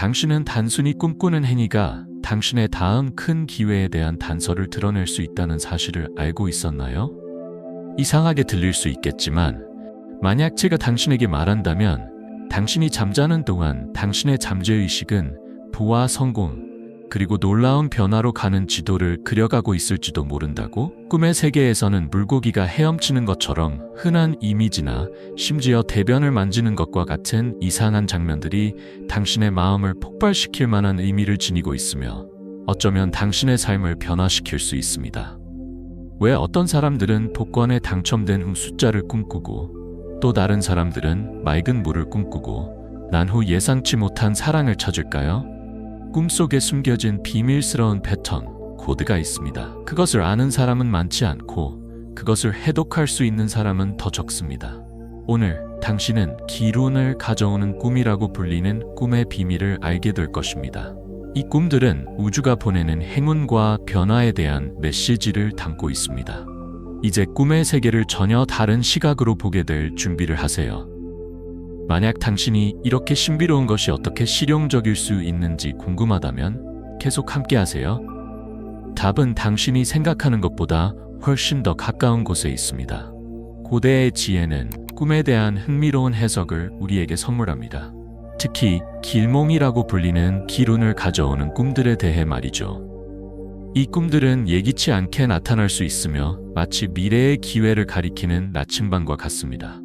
당신은 단순히 꿈꾸는 행위가 당신의 다음 큰 기회에 대한 단서를 드러낼 수 있다는 사실을 알고 있었나요? 이상하게 들릴 수 있겠지만, 만약 제가 당신에게 말한다면, 당신이 잠자는 동안 당신의 잠재의식은 부와 성공, 그리고 놀라운 변화로 가는 지도를 그려가고 있을지도 모른다고? 꿈의 세계에서는 물고기가 헤엄치는 것처럼 흔한 이미지나 심지어 대변을 만지는 것과 같은 이상한 장면들이 당신의 마음을 폭발시킬 만한 의미를 지니고 있으며 어쩌면 당신의 삶을 변화시킬 수 있습니다. 왜 어떤 사람들은 복권에 당첨된 후 숫자를 꿈꾸고 또 다른 사람들은 맑은 물을 꿈꾸고 난 후 예상치 못한 사랑을 찾을까요? 꿈속에 숨겨진 비밀스러운 패턴, 코드가 있습니다. 그것을 아는 사람은 많지 않고 그것을 해독할 수 있는 사람은 더 적습니다. 오늘 당신은 기운을 가져오는 꿈이라고 불리는 꿈의 비밀을 알게 될 것입니다. 이 꿈들은 우주가 보내는 행운과 변화에 대한 메시지를 담고 있습니다. 이제 꿈의 세계를 전혀 다른 시각으로 보게 될 준비를 하세요. 만약 당신이 이렇게 신비로운 것이 어떻게 실용적일 수 있는지 궁금하다면 계속 함께 하세요. 답은 당신이 생각하는 것보다 훨씬 더 가까운 곳에 있습니다. 고대의 지혜는 꿈에 대한 흥미로운 해석을 우리에게 선물합니다. 특히 길몽이라고 불리는 기운을 가져오는 꿈들에 대해 말이죠. 이 꿈들은 예기치 않게 나타날 수 있으며 마치 미래의 기회를 가리키는 나침반과 같습니다.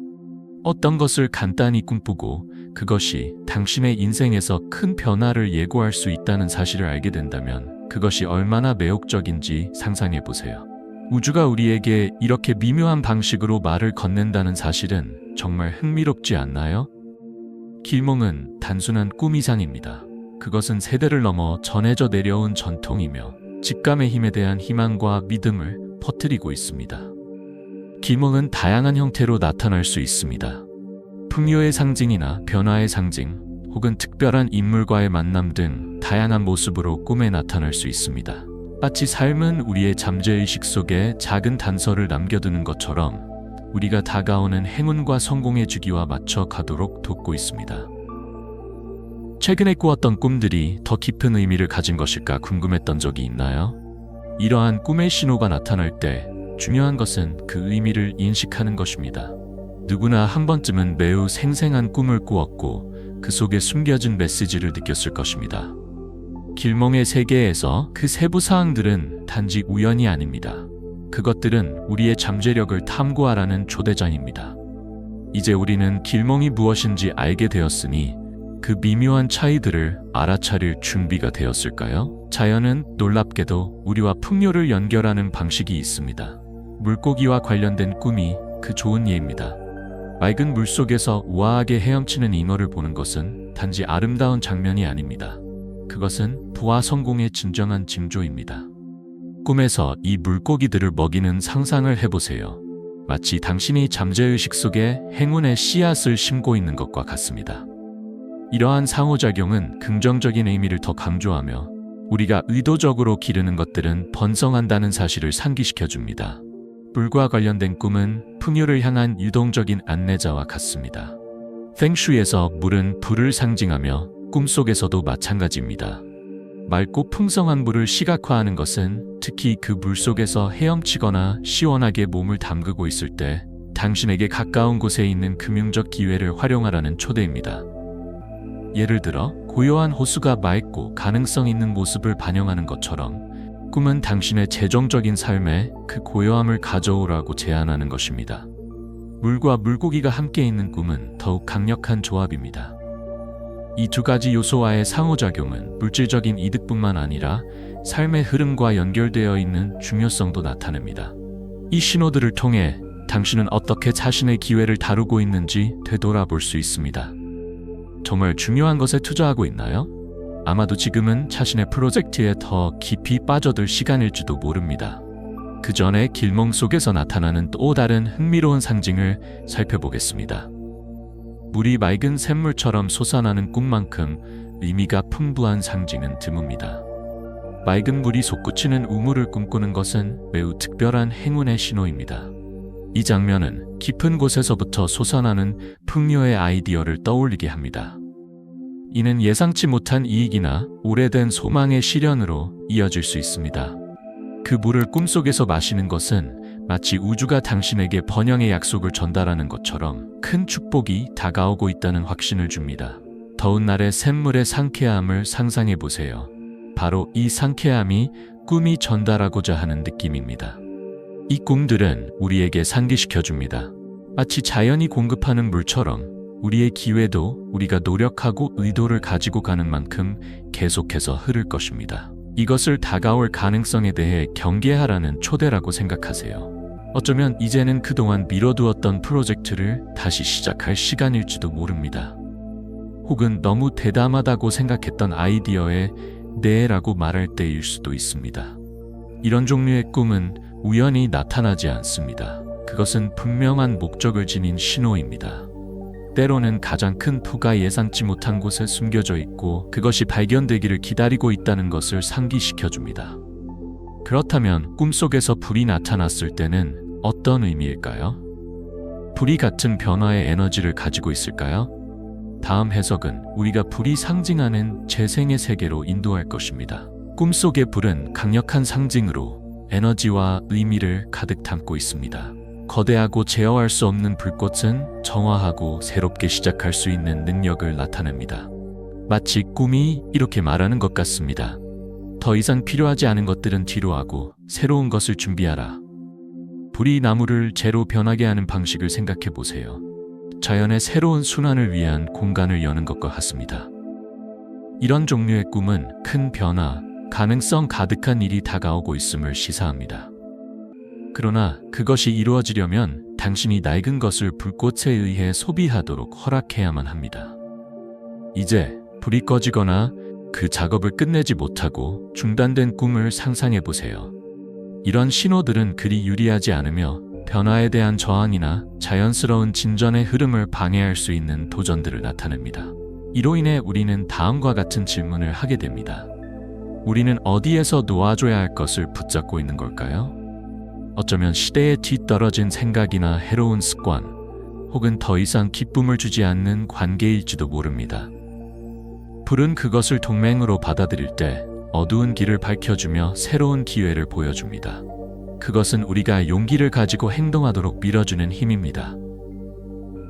어떤 것을 간단히 꿈꾸고 그것이 당신의 인생에서 큰 변화를 예고할 수 있다는 사실을 알게 된다면 그것이 얼마나 매혹적인지 상상해 보세요. 우주가 우리에게 이렇게 미묘한 방식으로 말을 건넨다는 사실은 정말 흥미롭지 않나요? 길몽은 단순한 꿈 이상입니다. 그것은 세대를 넘어 전해져 내려온 전통이며 직감의 힘에 대한 희망과 믿음을 퍼뜨리고 있습니다. 기몽은 다양한 형태로 나타날 수 있습니다. 풍요의 상징이나 변화의 상징, 혹은 특별한 인물과의 만남 등 다양한 모습으로 꿈에 나타날 수 있습니다. 마치 삶은 우리의 잠재의식 속에 작은 단서를 남겨두는 것처럼 우리가 다가오는 행운과 성공의 주기와 맞춰 가도록 돕고 있습니다. 최근에 꾸었던 꿈들이 더 깊은 의미를 가진 것일까 궁금했던 적이 있나요? 이러한 꿈의 신호가 나타날 때 중요한 것은 그 의미를 인식하는 것입니다. 누구나 한 번쯤은 매우 생생한 꿈을 꾸었고 그 속에 숨겨진 메시지를 느꼈을 것입니다. 길몽의 세계에서 그 세부 사항들은 단지 우연이 아닙니다. 그것들은 우리의 잠재력을 탐구하라는 초대장입니다. 이제 우리는 길몽이 무엇인지 알게 되었으니 그 미묘한 차이들을 알아차릴 준비가 되었을까요? 자연은 놀랍게도 우리와 풍요를 연결하는 방식이 있습니다. 물고기와 관련된 꿈이 그 좋은 예입니다. 맑은 물 속에서 우아하게 헤엄치는 잉어를 보는 것은 단지 아름다운 장면이 아닙니다. 그것은 부와 성공의 진정한 징조입니다. 꿈에서 이 물고기들을 먹이는 상상을 해보세요. 마치 당신이 잠재의식 속에 행운의 씨앗을 심고 있는 것과 같습니다. 이러한 상호작용은 긍정적인 의미를 더 강조하며 우리가 의도적으로 기르는 것들은 번성한다는 사실을 상기시켜 줍니다. 불과 관련된 꿈은 풍요를 향한 유동적인 안내자와 같습니다. 팽슈에서 물은 불을 상징하며 꿈속에서도 마찬가지입니다. 맑고 풍성한 물을 시각화하는 것은 특히 그 물 속에서 헤엄치거나 시원하게 몸을 담그고 있을 때 당신에게 가까운 곳에 있는 금융적 기회를 활용하라는 초대입니다. 예를 들어 고요한 호수가 맑고 가능성 있는 모습을 반영하는 것처럼 꿈은 당신의 재정적인 삶에 그 고요함을 가져오라고 제안하는 것입니다. 물과 물고기가 함께 있는 꿈은 더욱 강력한 조합입니다. 이 두 가지 요소와의 상호작용은 물질적인 이득뿐만 아니라 삶의 흐름과 연결되어 있는 중요성도 나타냅니다. 이 신호들을 통해 당신은 어떻게 자신의 기회를 다루고 있는지 되돌아볼 수 있습니다. 정말 중요한 것에 투자하고 있나요? 아마도 지금은 자신의 프로젝트에 더 깊이 빠져들 시간일지도 모릅니다. 그 전에 길몽 속에서 나타나는 또 다른 흥미로운 상징을 살펴보겠습니다. 물이 맑은 샘물처럼 솟아나는 꿈만큼 의미가 풍부한 상징은 드뭅니다. 맑은 물이 솟구치는 우물을 꿈꾸는 것은 매우 특별한 행운의 신호입니다. 이 장면은 깊은 곳에서부터 솟아나는 풍요의 아이디어를 떠올리게 합니다. 이는 예상치 못한 이익이나 오래된 소망의 실현으로 이어질 수 있습니다. 그 물을 꿈속에서 마시는 것은 마치 우주가 당신에게 번영의 약속을 전달하는 것처럼 큰 축복이 다가오고 있다는 확신을 줍니다. 더운 날의 샘물의 상쾌함을 상상해 보세요. 바로 이 상쾌함이 꿈이 전달하고자 하는 느낌입니다. 이 꿈들은 우리에게 상기시켜 줍니다. 마치 자연이 공급하는 물처럼 우리의 기회도 우리가 노력하고 의도를 가지고 가는 만큼 계속해서 흐를 것입니다. 이것을 다가올 가능성에 대해 경계하라는 초대라고 생각하세요. 어쩌면 이제는 그동안 미뤄두었던 프로젝트를 다시 시작할 시간일지도 모릅니다. 혹은 너무 대담하다고 생각했던 아이디어에 네라고 말할 때일 수도 있습니다. 이런 종류의 꿈은 우연히 나타나지 않습니다. 그것은 분명한 목적을 지닌 신호입니다. 때로는 가장 큰 토가 예상치 못한 곳에 숨겨져 있고 그것이 발견되기를 기다리고 있다는 것을 상기시켜 줍니다. 그렇다면 꿈속에서 불이 나타났을 때는 어떤 의미일까요? 불이 같은 변화의 에너지를 가지고 있을까요? 다음 해석은 우리가 불이 상징하는 재생의 세계로 인도할 것입니다. 꿈속의 불은 강력한 상징으로 에너지와 의미를 가득 담고 있습니다. 거대하고 제어할 수 없는 불꽃은 정화하고 새롭게 시작할 수 있는 능력을 나타냅니다. 마치 꿈이 이렇게 말하는 것 같습니다. 더 이상 필요하지 않은 것들은 뒤로 하고 새로운 것을 준비하라. 불이 나무를 재로 변하게 하는 방식을 생각해 보세요. 자연의 새로운 순환을 위한 공간을 여는 것과 같습니다. 이런 종류의 꿈은 큰 변화, 가능성 가득한 일이 다가오고 있음을 시사합니다. 그러나 그것이 이루어지려면 당신이 낡은 것을 불꽃에 의해 소비하도록 허락해야만 합니다. 이제 불이 꺼지거나 그 작업을 끝내지 못하고 중단된 꿈을 상상해 보세요. 이런 신호들은 그리 유리하지 않으며 변화에 대한 저항이나 자연스러운 진전의 흐름을 방해할 수 있는 도전들을 나타냅니다. 이로 인해 우리는 다음과 같은 질문을 하게 됩니다. 우리는 어디에서 놓아줘야 할 것을 붙잡고 있는 걸까요? 어쩌면 시대에 뒤떨어진 생각이나 해로운 습관, 혹은 더 이상 기쁨을 주지 않는 관계일지도 모릅니다. 불은 그것을 동맹으로 받아들일 때 어두운 길을 밝혀주며 새로운 기회를 보여줍니다. 그것은 우리가 용기를 가지고 행동하도록 밀어주는 힘입니다.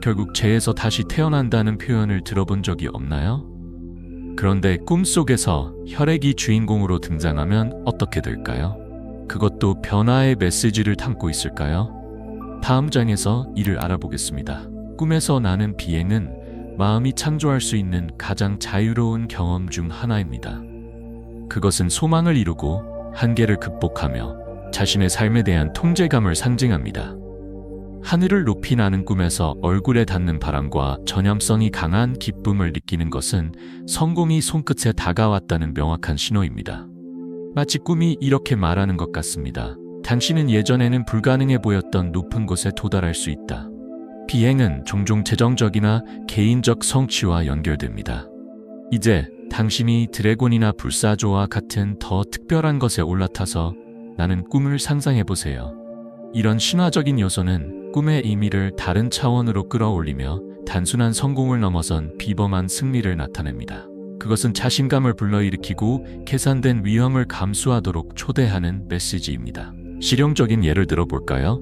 결국 죄에서 다시 태어난다는 표현을 들어본 적이 없나요? 그런데 꿈속에서 혈액이 주인공으로 등장하면 어떻게 될까요? 그것도 변화의 메시지를 담고 있을까요? 다음 장에서 이를 알아보겠습니다. 꿈에서 나는 비행은 마음이 창조할 수 있는 가장 자유로운 경험 중 하나입니다. 그것은 소망을 이루고 한계를 극복하며 자신의 삶에 대한 통제감을 상징합니다. 하늘을 높이 나는 꿈에서 얼굴에 닿는 바람과 전염성이 강한 기쁨을 느끼는 것은 성공이 손끝에 다가왔다는 명확한 신호입니다. 마치 꿈이 이렇게 말하는 것 같습니다. 당신은 예전에는 불가능해 보였던 높은 곳에 도달할 수 있다. 비행은 종종 재정적이나 개인적 성취와 연결됩니다. 이제 당신이 드래곤이나 불사조와 같은 더 특별한 것에 올라타서 나는 꿈을 상상해 보세요. 이런 신화적인 요소는 꿈의 의미를 다른 차원으로 끌어올리며 단순한 성공을 넘어선 비범한 승리를 나타냅니다. 그것은 자신감을 불러일으키고 계산된 위험을 감수하도록 초대하는 메시지입니다. 실용적인 예를 들어볼까요?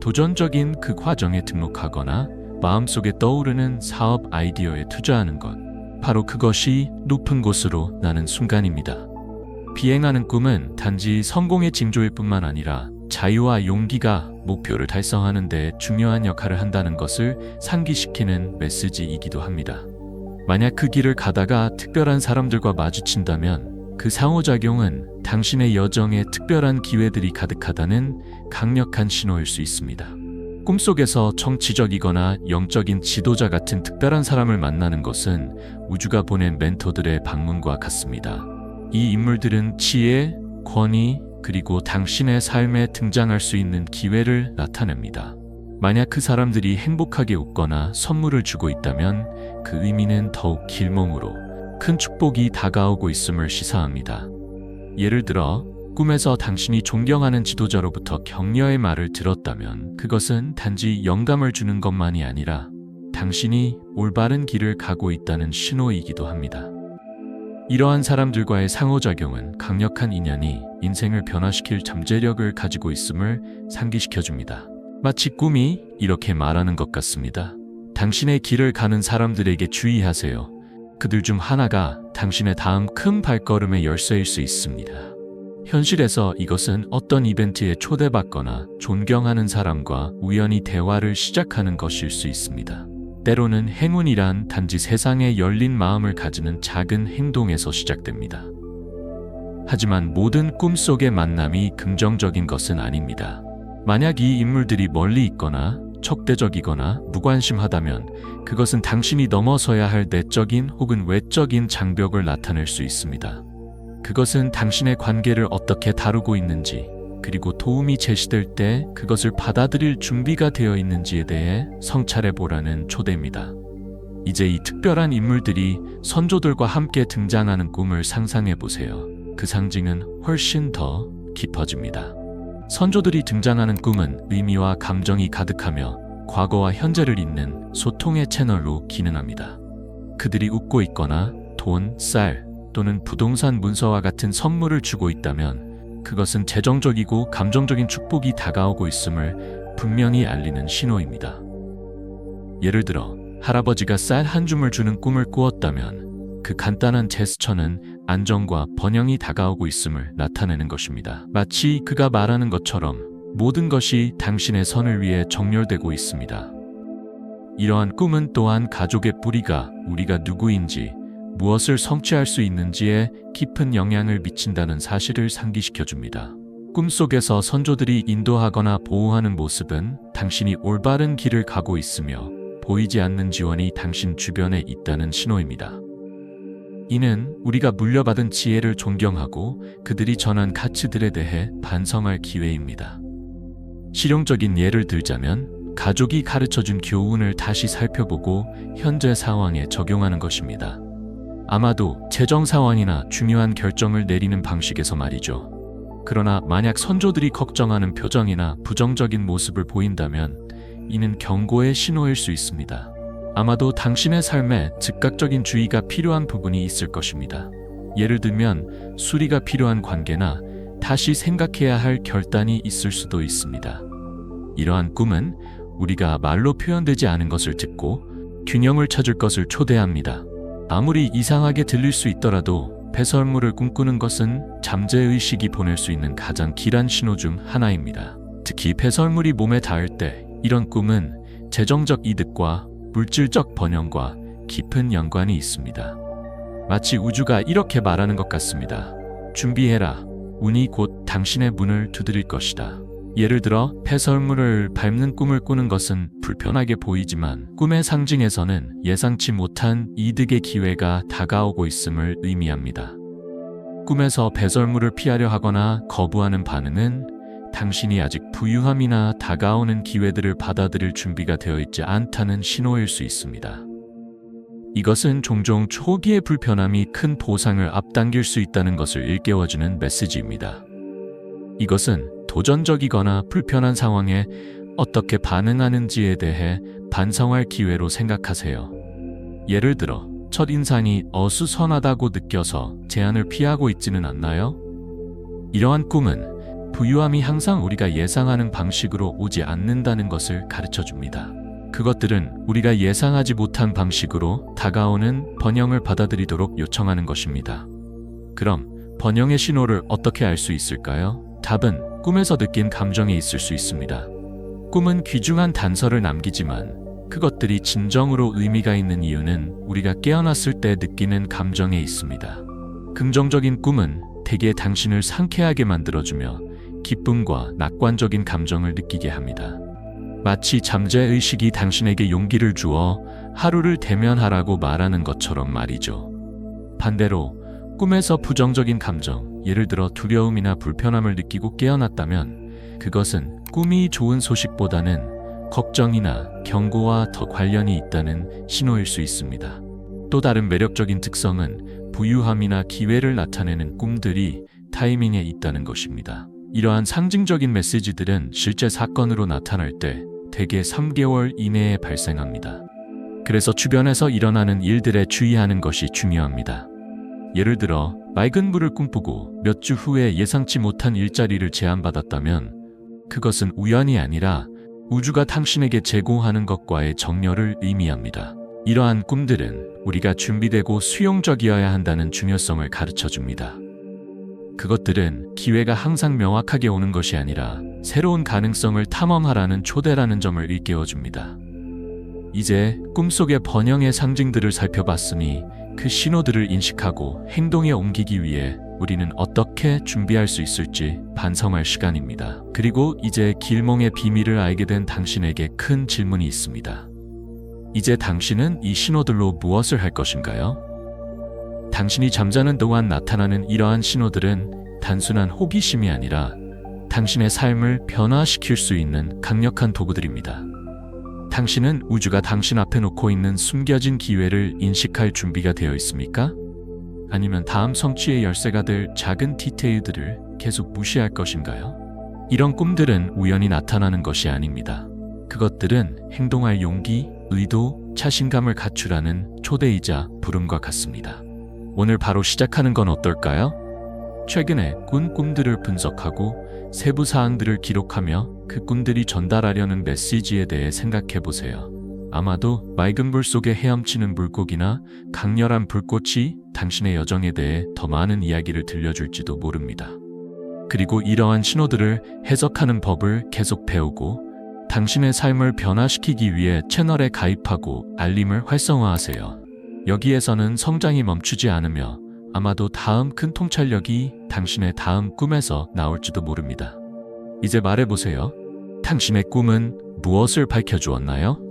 도전적인 그 과정에 등록하거나 마음속에 떠오르는 사업 아이디어에 투자하는 것. 바로 그것이 높은 곳으로 나는 순간입니다. 비행하는 꿈은 단지 성공의 징조일 뿐만 아니라 자유와 용기가 목표를 달성하는 데 중요한 역할을 한다는 것을 상기시키는 메시지이기도 합니다. 만약 그 길을 가다가 특별한 사람들과 마주친다면 그 상호작용은 당신의 여정에 특별한 기회들이 가득하다는 강력한 신호일 수 있습니다. 꿈속에서 정치적이거나 영적인 지도자 같은 특별한 사람을 만나는 것은 우주가 보낸 멘토들의 방문과 같습니다. 이 인물들은 지혜, 권위, 그리고 당신의 삶에 등장할 수 있는 기회를 나타냅니다. 만약 그 사람들이 행복하게 웃거나 선물을 주고 있다면 그 의미는 더욱 길몸으로 큰 축복이 다가오고 있음을 시사합니다. 예를 들어, 꿈에서 당신이 존경하는 지도자로부터 격려의 말을 들었다면 그것은 단지 영감을 주는 것만이 아니라 당신이 올바른 길을 가고 있다는 신호이기도 합니다. 이러한 사람들과의 상호작용은 강력한 인연이 인생을 변화시킬 잠재력을 가지고 있음을 상기시켜 줍니다. 마치 꿈이 이렇게 말하는 것 같습니다. 당신의 길을 가는 사람들에게 주의하세요. 그들 중 하나가 당신의 다음 큰 발걸음의 열쇠일 수 있습니다. 현실에서 이것은 어떤 이벤트에 초대받거나 존경하는 사람과 우연히 대화를 시작하는 것일 수 있습니다. 때로는 행운이란 단지 세상에 열린 마음을 가지는 작은 행동에서 시작됩니다. 하지만 모든 꿈속의 만남이 긍정적인 것은 아닙니다. 만약 이 인물들이 멀리 있거나 척대적이거나 무관심하다면 그것은 당신이 넘어서야 할 내적인 혹은 외적인 장벽을 나타낼 수 있습니다. 그것은 당신의 관계를 어떻게 다루고 있는지, 그리고 도움이 제시될 때 그것을 받아들일 준비가 되어 있는지에 대해 성찰해 보라는 초대입니다. 이제 이 특별한 인물들이 선조들과 함께 등장하는 꿈을 상상해 보세요. 그 상징은 훨씬 더 깊어집니다. 선조들이 등장하는 꿈은 의미와 감정이 가득하며 과거와 현재를 잇는 소통의 채널로 기능합니다. 그들이 웃고 있거나 돈, 쌀 또는 부동산 문서와 같은 선물을 주고 있다면 그것은 재정적이고 감정적인 축복이 다가오고 있음을 분명히 알리는 신호입니다. 예를 들어 할아버지가 쌀 한 줌을 주는 꿈을 꾸었다면 그 간단한 제스처는 안정과 번영이 다가오고 있음을 나타내는 것입니다. 마치 그가 말하는 것처럼 모든 것이 당신의 선을 위해 정렬되고 있습니다. 이러한 꿈은 또한 가족의 뿌리가 우리가 누구인지 무엇을 성취할 수 있는지에 깊은 영향을 미친다는 사실을 상기시켜 줍니다. 꿈속에서 선조들이 인도하거나 보호하는 모습은 당신이 올바른 길을 가고 있으며 보이지 않는 지원이 당신 주변에 있다는 신호입니다. 이는 우리가 물려받은 지혜를 존경하고 그들이 전한 가치들에 대해 반성할 기회입니다. 실용적인 예를 들자면 가족이 가르쳐 준 교훈을 다시 살펴보고 현재 상황에 적용하는 것입니다. 아마도 재정 상황이나 중요한 결정을 내리는 방식에서 말이죠. 그러나 만약 선조들이 걱정하는 표정이나 부정적인 모습을 보인다면 이는 경고의 신호일 수 있습니다. 아마도 당신의 삶에 즉각적인 주의가 필요한 부분이 있을 것입니다. 예를 들면 수리가 필요한 관계나 다시 생각해야 할 결단이 있을 수도 있습니다. 이러한 꿈은 우리가 말로 표현되지 않은 것을 듣고 균형을 찾을 것을 초대합니다. 아무리 이상하게 들릴 수 있더라도 배설물을 꿈꾸는 것은 잠재의식이 보낼 수 있는 가장 길한 신호 중 하나입니다. 특히 배설물이 몸에 닿을 때 이런 꿈은 재정적 이득과 물질적 번영과 깊은 연관이 있습니다. 마치 우주가 이렇게 말하는 것 같습니다. 준비해라. 운이 곧 당신의 문을 두드릴 것이다. 예를 들어 폐설물을 밟는 꿈을 꾸는 것은 불편하게 보이지만 꿈의 상징에서는 예상치 못한 이득의 기회가 다가오고 있음을 의미합니다. 꿈에서 배설물을 피하려 하거나 거부하는 반응은 당신이 아직 부유함이나 다가오는 기회들을 받아들일 준비가 되어 있지 않다는 신호일 수 있습니다. 이것은 종종 초기의 불편함이 큰 보상을 앞당길 수 있다는 것을 일깨워주는 메시지입니다. 이것은 도전적이거나 불편한 상황에 어떻게 반응하는지에 대해 반성할 기회로 생각하세요. 예를 들어, 첫 인상이 어수선하다고 느껴서 제안을 피하고 있지는 않나요? 이러한 꿈은 부유함이 항상 우리가 예상하는 방식으로 오지 않는다는 것을 가르쳐 줍니다. 그것들은 우리가 예상하지 못한 방식으로 다가오는 번영을 받아들이도록 요청하는 것입니다. 그럼 번영의 신호를 어떻게 알 수 있을까요? 답은 꿈에서 느낀 감정이 있을 수 있습니다. 꿈은 귀중한 단서를 남기지만 그것들이 진정으로 의미가 있는 이유는 우리가 깨어났을 때 느끼는 감정에 있습니다. 긍정적인 꿈은 대개 당신을 상쾌하게 만들어주며 기쁨과 낙관적인 감정을 느끼게 합니다. 마치 잠재의식이 당신에게 용기를 주어 하루를 대면하라고 말하는 것처럼 말이죠. 반대로 꿈에서 부정적인 감정, 예를 들어 두려움이나 불편함을 느끼고 깨어났다면 그것은 꿈이 좋은 소식보다는 걱정이나 경고와 더 관련이 있다는 신호일 수 있습니다. 또 다른 매력적인 특성은 부유함이나 기회를 나타내는 꿈들이 타이밍에 있다는 것입니다. 이러한 상징적인 메시지들은 실제 사건으로 나타날 때 대개 3개월 이내에 발생합니다. 그래서 주변에서 일어나는 일들에 주의하는 것이 중요합니다. 예를 들어 맑은 물을 꿈꾸고 몇 주 후에 예상치 못한 일자리를 제안받았다면 그것은 우연이 아니라 우주가 당신에게 제공하는 것과의 정렬을 의미합니다. 이러한 꿈들은 우리가 준비되고 수용적이어야 한다는 중요성을 가르쳐 줍니다. 그것들은 기회가 항상 명확하게 오는 것이 아니라 새로운 가능성을 탐험하라는 초대라는 점을 일깨워 줍니다. 이제 꿈속의 번영의 상징들을 살펴봤으니 그 신호들을 인식하고 행동에 옮기기 위해 우리는 어떻게 준비할 수 있을지 반성할 시간입니다. 그리고 이제 길몽의 비밀을 알게 된 당신에게 큰 질문이 있습니다. 이제 당신은 이 신호들로 무엇을 할 것인가요? 당신이 잠자는 동안 나타나는 이러한 신호들은 단순한 호기심이 아니라 당신의 삶을 변화시킬 수 있는 강력한 도구들입니다. 당신은 우주가 당신 앞에 놓고 있는 숨겨진 기회를 인식할 준비가 되어 있습니까? 아니면 다음 성취의 열쇠가 될 작은 디테일들을 계속 무시할 것인가요? 이런 꿈들은 우연히 나타나는 것이 아닙니다. 그것들은 행동할 용기, 의도, 자신감을 갖추라는 초대이자 부름과 같습니다. 오늘 바로 시작하는 건 어떨까요? 최근에 꾼 꿈들을 분석하고 세부 사항들을 기록하며 그 꿈들이 전달하려는 메시지에 대해 생각해 보세요. 아마도 맑은 물 속에 헤엄치는 물고기나 강렬한 불꽃이 당신의 여정에 대해 더 많은 이야기를 들려줄지도 모릅니다. 그리고 이러한 신호들을 해석하는 법을 계속 배우고 당신의 삶을 변화시키기 위해 채널에 가입하고 알림을 활성화하세요. 여기에서는 성장이 멈추지 않으며 아마도 다음 큰 통찰력이 당신의 다음 꿈에서 나올지도 모릅니다. 이제 말해보세요. 당신의 꿈은 무엇을 밝혀주었나요?